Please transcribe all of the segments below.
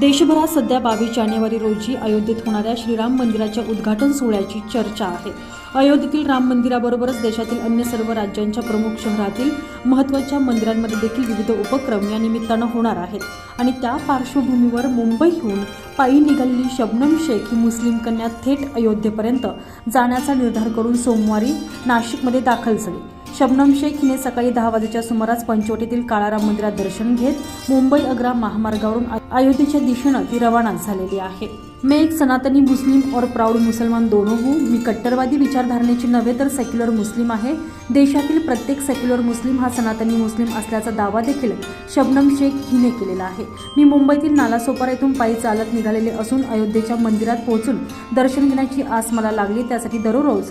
देशभरात सध्या बावीस जानेवारी रोजी अयोध्येत होणाऱ्या श्रीराम मंदिराच्या उद्घाटन सोहळ्याची चर्चा आहे. अयोध्येतील राम मंदिराबरोबरच देशातील अन्य सर्व राज्यांच्या प्रमुख शहरातील महत्त्वाच्या मंदिरांमध्ये देखील विविध उपक्रम या निमित्तानं होणार आहेत. आणि त्या पार्श्वभूमीवर मुंबईहून पायी निघालेली शबनम शेख ही मुस्लिम कन्या थेट अयोध्येपर्यंत जाण्याचा निर्धार करून सोमवारी नाशिकमध्ये दाखल झाली. शबनम शेख हिने सकाळी दहा वाजेच्या सुमारास पंचवटीतील काळाराम मंदिरात दर्शन घेत मुंबई अग्रा महामार्गावरून अयोध्येच्या दिशेनं ती रवाना झालेली आहे. मैं एक सनातनी मुस्लिम और प्राऊड मुसलमान दोनों हूँ मी कट्टरवादी विचारधारणेची नव्हे तर सेक्युलर मुस्लिम आहे. देशातील प्रत्येक सेक्युलर मुस्लिम हा सनातनी मुस्लिम असल्याचा दावा देखील शबनम शेख हिने केलेला आहे. मी मुंबईतील नालासोपारा येथून पायी चालत निघालेले असून अयोध्येच्या मंदिरात पोहोचून दर्शन घेण्याची आस मला लागली त्यासाठी दररोज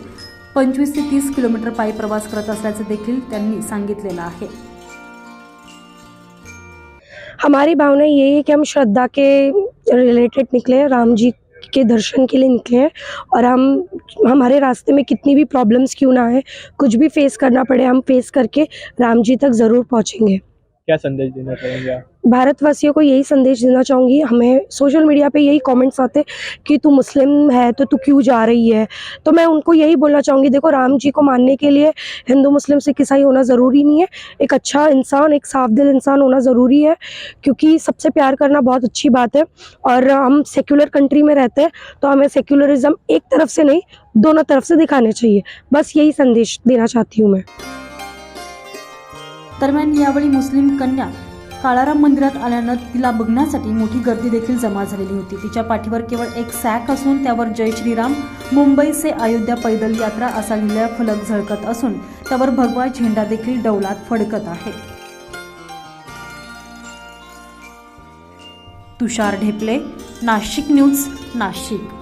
पंचवीस ते तीस किलोमीटर पायी प्रवास करत असल्याचं देखील त्यांनी सांगितलेलं आहे. हमारी भावना ये है कि हम श्रद्धा के रिलेटेड निकले हैं राम जी के दर्शन के लिए निकले हैं और हम हमारे रास्ते में कितनी भी प्रॉब्लम्स क्यों ना आए कुछ भी फेस करना पड़े हम फेस करके राम जी तक ज़रूर पहुँचेंगे। क्या संदेश देना चाहेंगे आप? भारतवासियों को यही संदेश देना चाहूँगी। हमें सोशल मीडिया पे यही कमेंट्स आते कि तू मुस्लिम है तो तू क्यों जा रही है? तो मैं उनको यही बोलना चाहूँगी। देखो, राम जी को मानने के लिए हिंदू, मुस्लिम, सिख, ईसाई होना ज़रूरी नहीं है। एक अच्छा इंसान, एक साफ़ दिल इंसान होना ज़रूरी है, क्योंकि सबसे प्यार करना बहुत अच्छी बात है। और हम सेक्युलर कंट्री में रहते हैं तो हमें सेक्युलरिज्म एक तरफ़ से नहीं, दोनों तरफ़ से दिखाने चाहिए। बस यही संदेश देना चाहती हूँ मैं। दरम्यान यावेळी मुस्लिम कन्या काळाराम मंदिरात आल्यानं तिला बघण्यासाठी मोठी गर्दी देखील जमा झालेली होती. तिच्या पाठीवर केवळ एक सॅक असून त्यावर जय श्रीराम मुंबई से अयोध्या पैदल यात्रा असा लिहिलेला फलक झळकत असून त्यावर भगवा झेंडा देखील डौलात फडकत आहे. तुषार ढेपले नाशिक न्यूज नाशिक.